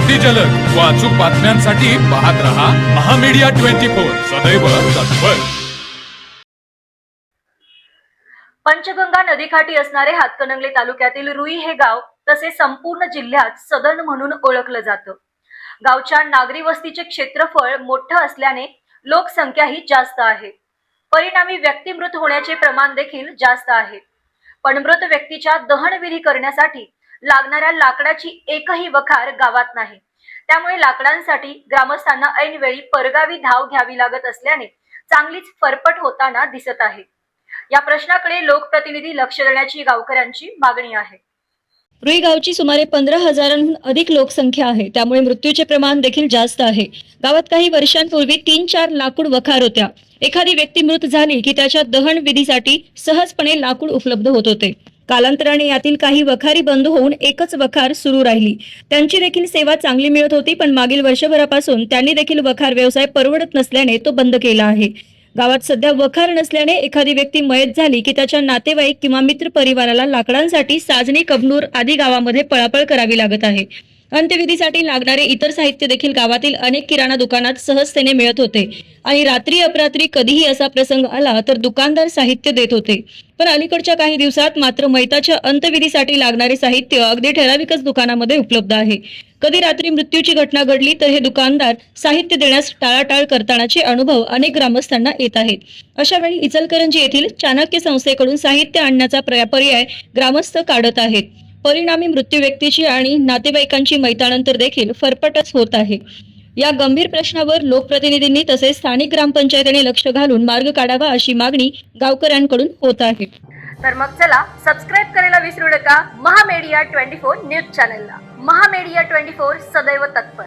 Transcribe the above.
अगदी जलद. व अचूक बातम्यांसाठी पाहत रहा महामीडिया ट्वेंटी फोर. सदैव तत्पर. पंचगंगा नदीकाठी असणारे हातकणंगले तालुक्यातील रुई हे गाव तसे संपूर्ण जिल्ह्यात सदन म्हणून ओळखलं जातं. गावच्या नागरी वस्तीचे क्षेत्रफळ मोठं असल्याने लोकसंख्याही जास्त आहे. परिणामी व्यक्तिमृत होण्याचे प्रमाण देखील जास्त आहे. पण मृत व्यक्तीच्या दहनविधी करण्यासाठी लागणाऱ्या लाकडाची एकही वखार गावात नाही. त्यामुळे लाकडांसाठी ग्रामस्थांना ऐनवेळी परगावी धाव घ्यावी लागत असल्याने चांगलीच फरफट होताना दिसत आहे. या प्रश्नाकडे लोकप्रतिनिधी लक्ष देण्याची गावकऱ्यांची मागणी आहे. रुई गावची सुमारे पंधरा हजारांहून अधिक लोकसंख्या आहे. त्यामुळे मृत्यूचे प्रमाण देखील जास्त आहे. गावात काही वर्षांपूर्वी तीन चार लाकूड वखार होत्या. एखादी व्यक्ती मृत झाली की त्याच्या दहन विधीसाठी सहजपणे लाकूड उपलब्ध होत होते. कालांतराने यातील काही वखारी बंद होऊन एकच वखार सुरू राहिली. त्यांची देखील सेवा चांगली मिळत होती पण मागील वर्षभरापासून त्यांनी देखील वखार व्यवसाय परवडत नसल्याने तो बंद केला आहे. गावात सध्या वखार नसल्याने एखादी व्यक्ती मयत झाली की त्याच्या नातेवाईक किंवा मित्र परिवाराला लाकडांसाठी साजणी कबनूर आदी गावामध्ये पळापळ करावी लागत आहे. अंत्यविधीसाठी लागणारे इतर साहित्य देखील गावातील अनेक किराणा दुकानात सहजतेने मिळत होते. आणि रात्री अपरात्री कधीही असा प्रसंग आला तर दुकानदार साहित्य देत होते. पण अलीकडच्या काही दिवसात मात्र मैताच्या अंत्यविधीसाठी लागणारे साहित्य अगदी ठराविकच दुकानामध्ये उपलब्ध आहे. कधी रात्री मृत्यूची घटना घडली तर हे दुकानदार साहित्य देण्यास टाळाटाळ करतानाचे अनुभव अनेक ग्रामस्थांना येत आहेत. अशा वेळी इचलकरंजी येथील चाणक्य संस्थेकडून साहित्य आणण्याचा पर्याय ग्रामस्थ काढत आहेत. परिणामी मृत्यू व्यक्तीची आणि नातेवाईकांची मैतानंतर देखील फरफटच होत आहे. या गंभीर प्रश्नावर लोकप्रतिनिधींनी तसेच स्थानिक ग्रामपंचायतीने लक्ष घालून मार्ग काढावा अशी मागणी गावकऱ्यांकडून होत आहे. तर मग चला सबस्क्राईब करायला विसरू नका. महामेडिया ट्वेंटी फोर न्यूज चॅनलला. महामेडिया ट्वेंटी फोर सदैव तत्पर.